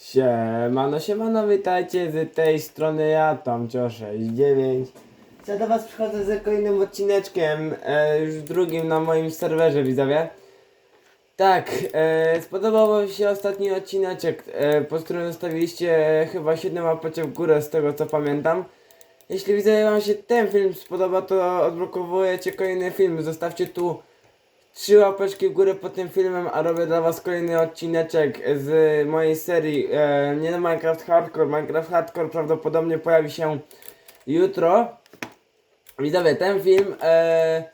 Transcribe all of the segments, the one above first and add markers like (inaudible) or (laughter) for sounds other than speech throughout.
Siemano, siemano, witajcie z tej strony ja, Tomcio69. Ja do was przychodzę z kolejnym odcineczkiem, e, już drugim na moim serwerze, widzowie. Tak, e, spodobał się ostatni odcineczek, e, pod którym zostawiliście e, chyba 7 łapeczek w górę, z tego co pamiętam. Jeśli widzowie wam się ten film spodoba, to odblokowujecie kolejny film, zostawcie tu trzy łapeczki w górę pod tym filmem, a robię dla was kolejny odcineczek z mojej serii e, nie Minecraft Hardcore. Minecraft Hardcore prawdopodobnie pojawi się jutro. Widzowie, ten film e,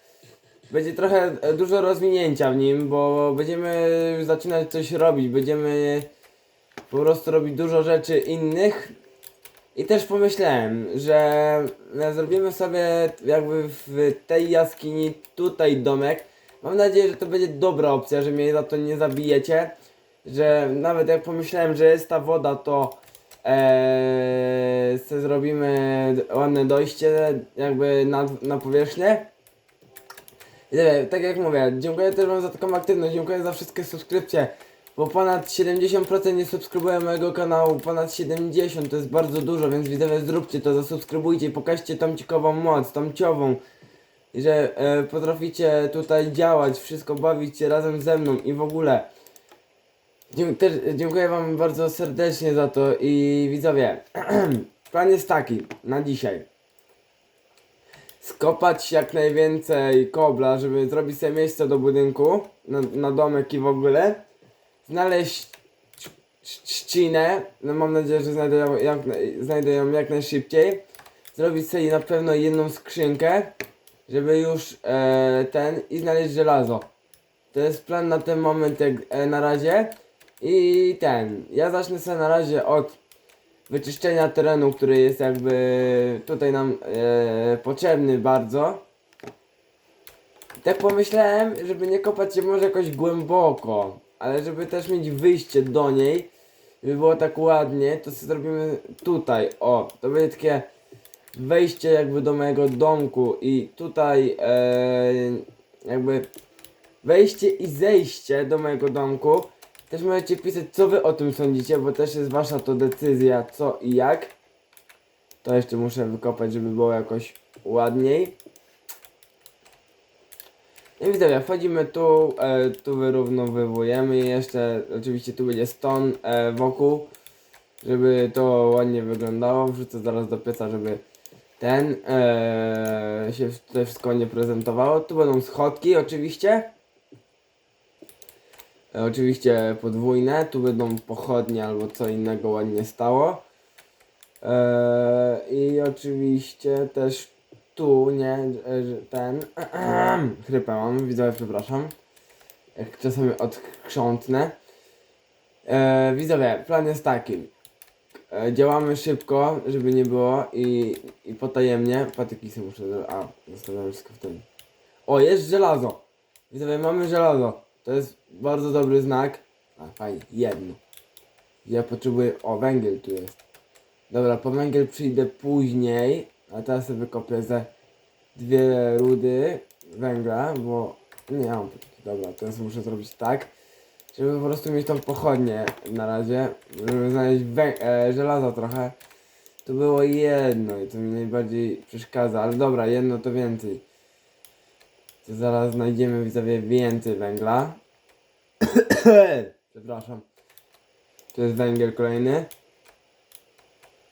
będzie trochę e, dużo rozwinięcia w nim, bo będziemy już zaczynać coś robić, będziemy po prostu robić dużo rzeczy innych. I też pomyślałem, że e, zrobimy sobie jakby w tej jaskini tutaj domek. Mam nadzieję, że to będzie dobra opcja, że mnie za to nie zabijecie. Że nawet jak pomyślałem, że jest ta woda, to ee, se zrobimy ładne dojście jakby na, na powierzchnię. I tyle, tak jak mówię, dziękuję też wam za taką aktywność, dziękuję za wszystkie subskrypcje. Bo ponad 70% nie subskrybuje mojego kanału, ponad 70% to jest bardzo dużo, więc widzowie zróbcie to, zasubskrybujcie pokażcie tomcikową moc, tomciową. Że e, potraficie tutaj działać, wszystko bawić się razem ze mną i w ogóle. Dzie dziękuję wam bardzo serdecznie za to i widzowie, (clears throat) plan jest taki na dzisiaj. Skopać jak najwięcej kobla, żeby zrobić sobie miejsce do budynku, na, na domek i w ogóle. Znaleźć trz- trz- trzcinę, no mam nadzieję, że znajdę ją jak, naj- znajdę ją jak najszybciej. Zrobić sobie na pewno jedną skrzynkę, żeby już e, ten i znaleźć żelazo. To jest plan na ten moment jak, e, na razie. I ten, ja zacznę sobie na razie od wyczyszczenia terenu, który jest jakby tutaj nam e, potrzebny bardzo. Tak pomyślałem, żeby nie kopać się może jakoś głęboko, ale żeby też mieć wyjście do niej, żeby było tak ładnie, to sobie zrobimy tutaj, o, to będzie takie wejście jakby do mojego domku i tutaj e, jakby wejście i zejście do mojego domku. Też możecie pisać co wy o tym sądzicie, bo też jest wasza to decyzja co i jak. To jeszcze muszę wykopać, żeby było jakoś ładniej. I widzowie, wchodzimy tu, e, tu wyrównowujemy i jeszcze oczywiście tu będzie ston e, wokół, żeby to ładnie wyglądało. Wrzucę zaraz do pieca, żeby ten e, się tutaj wszystko nie prezentowało. Tu będą schodki oczywiście. E, oczywiście podwójne. Tu będą pochodnie albo co innego ładnie stało. E, I oczywiście też tu, nie, e, ten, (clears throat) chrypę mam, widzowie, przepraszam. Jak czasami odkrzątnę. E, widzowie, plan jest taki. E, działamy szybko, żeby nie było i, i potajemnie. Patyki sobie muszę zrobić. A, zostawiam wszystko w tym. O, jest żelazo! Widzowie, mamy żelazo. To jest bardzo dobry znak. A, fajnie, jedno. Ja potrzebuję... O, węgiel tu jest. Dobra, po węgiel przyjdę później. A teraz sobie wykopię ze dwie rudy węgla, bo... Nie mam. Dobra, teraz muszę zrobić tak. Żeby po prostu mieć tą pochodnię na razie, żeby znaleźć e, trochę. To było jedno i to mi najbardziej przeszkadza, ale dobra, jedno to więcej. To zaraz znajdziemy widzowie więcej węgla. (coughs) Przepraszam. To jest węgiel kolejny.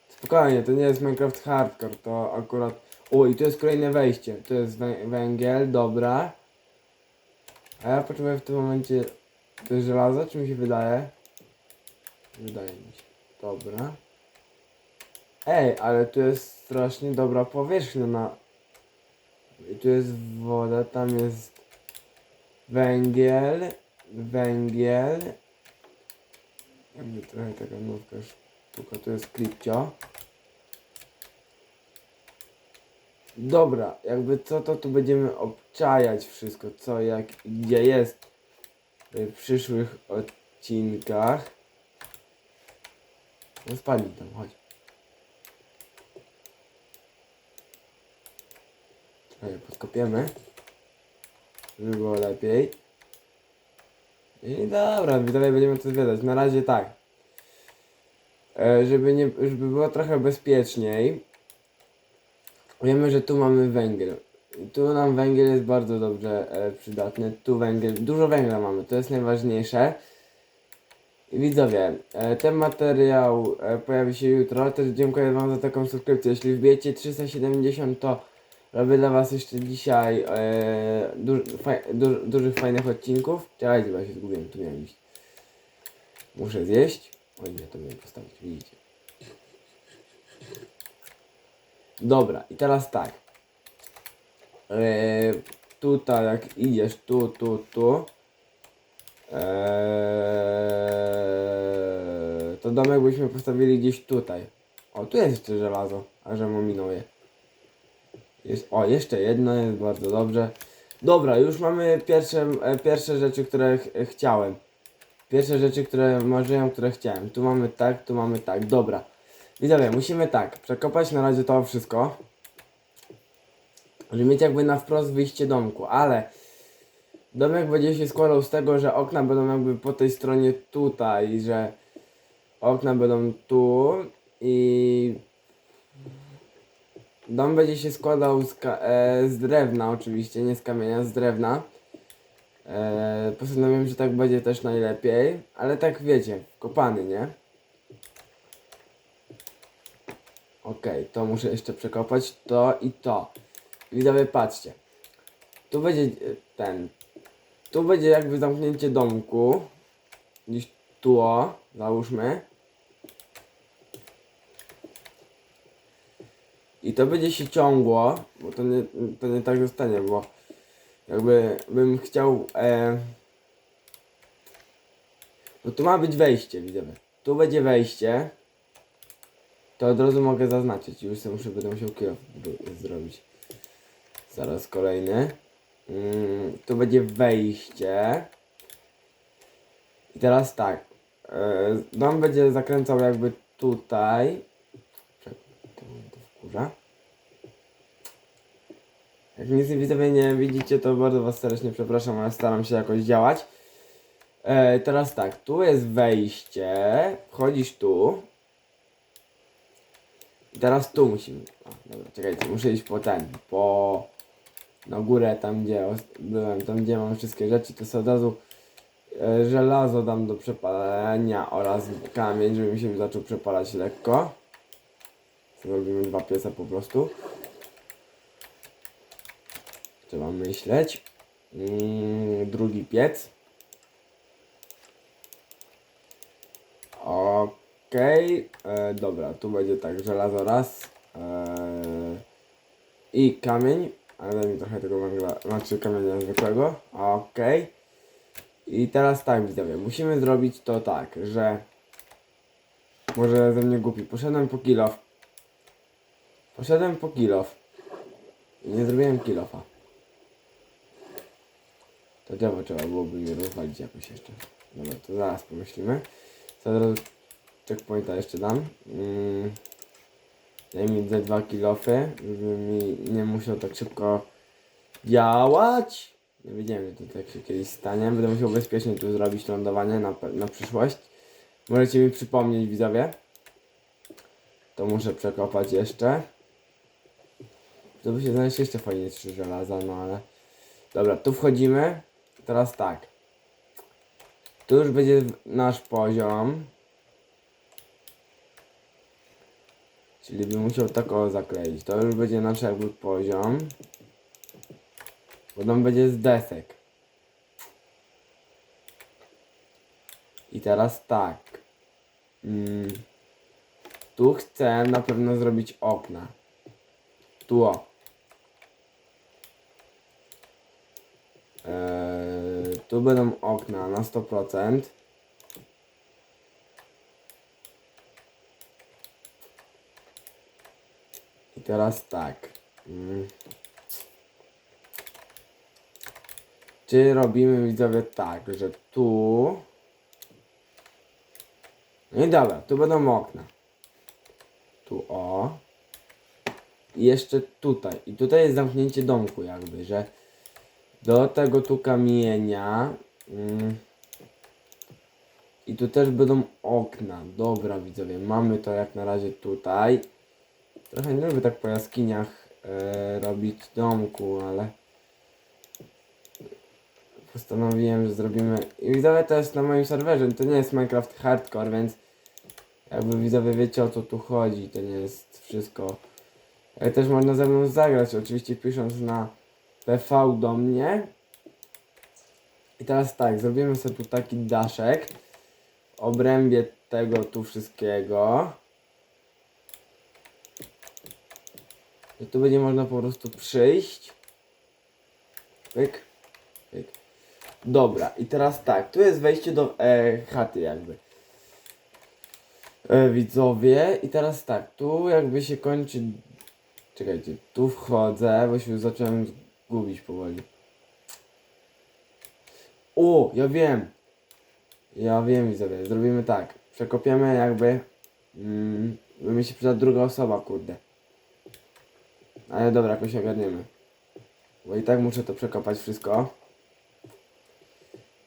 Spokojnie, to nie jest Minecraft Hardcore, to akurat... O, i to jest kolejne wejście. To jest wę- węgiel, dobra. A ja potrzebuję w tym momencie to jest żelazo, czy mi się wydaje? Wydaje mi się. Dobra. Ej, ale tu jest strasznie dobra powierzchnia na... I tu jest woda, tam jest węgiel, węgiel. Jakby trochę taka nówka sztuka, tu jest klipcio. Dobra, jakby co to tu będziemy obczajać wszystko, co, jak, gdzie jest w przyszłych odcinkach. No tam, chodź. Trochę podkopiemy. Żeby było lepiej. I dobra, widzowie będziemy to zwiedzać. Na razie tak. e, żeby, nie, żeby było trochę bezpieczniej. Wiemy, że tu mamy węgiel. Tu nam węgiel jest bardzo dobrze e, przydatny. Tu węgiel, dużo węgla mamy, to jest najważniejsze. Widzowie, e, ten materiał e, pojawi się jutro. Też dziękuję Wam za taką subskrypcję. Jeśli wbijecie 370, to robię dla Was jeszcze dzisiaj e, duż, faj, du, dużych, fajnych odcinków. Czekajcie, bo ja się zgubiłem, tu miałem iść. Muszę zjeść. Oj, nie, to miałem postawić, widzicie. Dobra, i teraz tak. Eee, tutaj jak idziesz tu, tu, tu. Eee, to domek byśmy postawili gdzieś tutaj. O, tu jest jeszcze żelazo, a że mu minął je. Jest, o, jeszcze jedno jest bardzo dobrze. Dobra, już mamy pierwsze, e, pierwsze rzeczy, które ch chciałem. Pierwsze rzeczy, które marzyłem, które chciałem. Tu mamy tak, tu mamy tak. Dobra. Widzowie, musimy tak, przekopać na razie to wszystko. Żeby mieć jakby na wprost wyjście domku, ale domek będzie się składał z tego, że okna będą jakby po tej stronie tutaj, że okna będą tu i dom będzie się składał z, e, z drewna oczywiście, nie z kamienia, z drewna. E, postanowiłem, że tak będzie też najlepiej, ale tak wiecie, kopany, nie? Okej, to muszę jeszcze przekopać, to i to. Widzowie, patrzcie. Tu będzie e, ten. Tu będzie jakby zamknięcie domku. Gdzieś tu, o, załóżmy. I to będzie się ciągło, bo to nie, to nie tak zostanie, bo jakby bym chciał. E, no tu ma być wejście, widzowie. Tu będzie wejście. To od razu mogę zaznaczyć. Już sobie muszę, będę musiał kilo zrobić. Zaraz kolejny. Mm, tu będzie wejście. I teraz tak. Yy, dom będzie zakręcał jakby tutaj. Czekaj, to wkurza. Jak nic nie widzowie nie widzicie, to bardzo was serdecznie przepraszam, ale staram się jakoś działać. E, teraz tak, tu jest wejście. Wchodzisz tu. I teraz tu musimy. A, dobra, czekajcie, muszę iść po ten. Po. Na górę, tam gdzie byłem, tam gdzie mam wszystkie rzeczy, to sobie od razu e, żelazo dam do przepalenia oraz kamień, żeby mi się zaczął przepalać lekko. Zrobimy dwa piece po prostu. Trzeba myśleć. Mm, drugi piec. Okej, e, dobra, tu będzie tak, żelazo raz e, i kamień, ale daj mi trochę tego węgla, znaczy kamienia zwykłego, okej. I teraz tak widzowie, musimy zrobić to tak, że może ze mnie głupi, poszedłem po kilof, poszedłem po kilof i nie zrobiłem kilofa. To drzewo trzeba byłoby mi rozwalić jakoś jeszcze. Dobra, to zaraz pomyślimy. Co od razu checkpointa jeszcze dam. Mm. Daj mi te dwa kilofy, żeby mi nie musiał tak szybko działać. Nie wiedziałem, że to tak się kiedyś stanie. Będę musiał bezpiecznie tu zrobić lądowanie na, na przyszłość. Możecie mi przypomnieć, widzowie. To muszę przekopać jeszcze. To by się znaleźć jeszcze fajnie trzy żelaza, no ale... Dobra, tu wchodzimy. Teraz tak. Tu już będzie nasz poziom. Czyli bym musiał tak o zakleić. To już będzie nasz jakby poziom. Bo będzie z desek. I teraz tak. Mm. Tu chcę na pewno zrobić okna. Tu o. Eee, tu będą okna na 100%. Teraz tak. Mm. Czy robimy widzowie tak, że tu. No i dobra, tu będą okna. Tu o. I jeszcze tutaj. I tutaj jest zamknięcie domku jakby, że do tego tu kamienia mm, I tu też będą okna. Dobra widzowie, mamy to jak na razie tutaj. Trochę nie lubię tak po jaskiniach e, robić domku, ale postanowiłem, że zrobimy. I widzowie to jest na moim serwerze, to nie jest Minecraft Hardcore, więc jakby widzowie wiecie o co tu chodzi, to nie jest wszystko. Ale też można ze mną zagrać, oczywiście pisząc na PV do mnie. I teraz tak, zrobimy sobie tu taki daszek w obrębie tego tu wszystkiego. I tu będzie można po prostu przyjść. Pyk. Pyk. Dobra, i teraz tak, tu jest wejście do e, chaty jakby. E, widzowie, i teraz tak, tu jakby się kończy... Czekajcie, tu wchodzę, bo się zacząłem gubić powoli. O, ja wiem! Ja wiem widzowie, zrobimy tak. Przekopiemy jakby... Mm, by mi się przyda druga osoba, kurde. Ale dobra, jakoś ogarniemy. Bo i tak muszę to przekopać wszystko.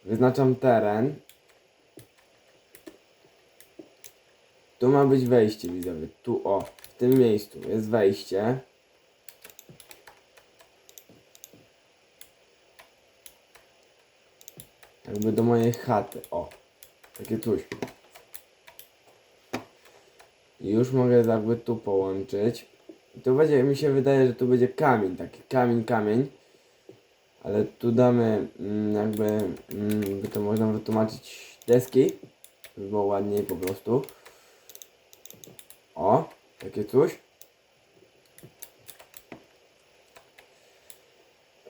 Wyznaczam teren. Tu ma być wejście, widzowie. Tu, o, w tym miejscu jest wejście. Jakby do mojej chaty, o. Takie coś. Już mogę jakby tu połączyć. I tu będzie, mi się wydaje, że tu będzie kamień, taki kamień, kamień. Ale tu damy mm, jakby, mm, by to można wytłumaczyć, deski. By było ładniej po prostu. O, takie coś.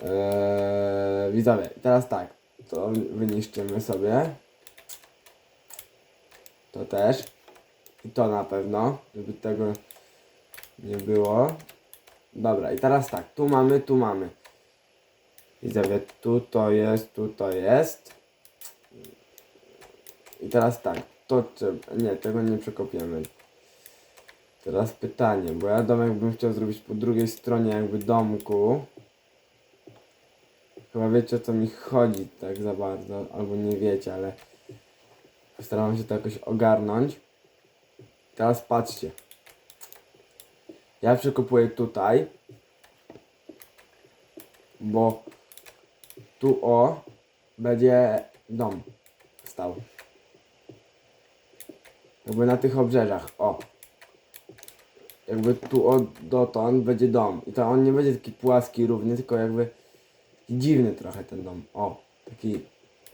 Eee, widzowie, teraz tak, to wyniszczymy sobie. To też. I to na pewno, żeby tego nie było. Dobra, i teraz tak, tu mamy, tu mamy. Widzowie, tu to jest, tu to jest. I teraz tak, to trzeba, nie, tego nie przekopiemy. Teraz pytanie, bo ja domek bym chciał zrobić po drugiej stronie jakby domku. Chyba wiecie o co mi chodzi tak za bardzo, albo nie wiecie, ale postaram się to jakoś ogarnąć. Teraz patrzcie. Ja przekopuję tutaj, bo tu o będzie dom stał. Jakby na tych obrzeżach, o. Jakby tu od dotąd będzie dom. I to on nie będzie taki płaski, równy, tylko jakby dziwny trochę ten dom. O, taki.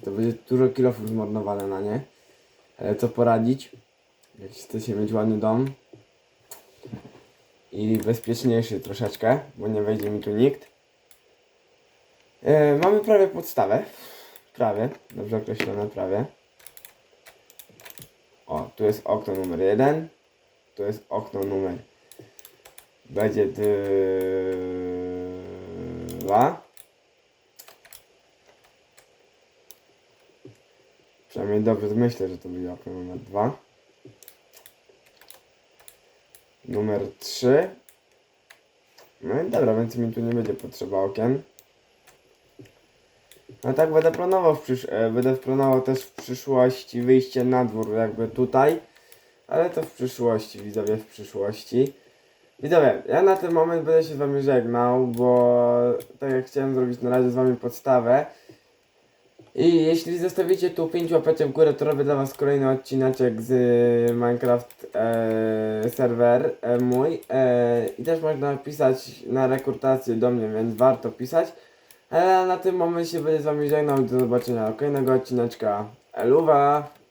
To będzie dużo kilofów zmarnowane na nie. Ale co poradzić? Jak chcecie mieć ładny dom. I bezpieczniejszy troszeczkę, bo nie wejdzie mi tu nikt. E, mamy prawie podstawę. Prawie, dobrze określone prawie. O, tu jest okno numer jeden. Tu jest okno numer. Będzie dwa. Przynajmniej dobrze myślę, że to będzie okno numer dwa. Numer trzy. No i dobra, więc mi tu nie będzie potrzeba okien. No tak będę planował w przysz- e, będę planował też w przyszłości wyjście na dwór jakby tutaj. Ale to w przyszłości, widzowie, w przyszłości. Widzowie, ja na ten moment będę się z wami żegnał, bo tak jak chciałem zrobić na razie z wami podstawę. I jeśli zostawicie tu 5 łapeczek w górę, to robię dla was kolejny odcineczek z Minecraft e, serwer e, mój. E, I też można pisać na rekrutację do mnie, więc warto pisać. Ale na tym momencie będę z wami żegnał. Do zobaczenia kolejnego odcineczka. Eluwa!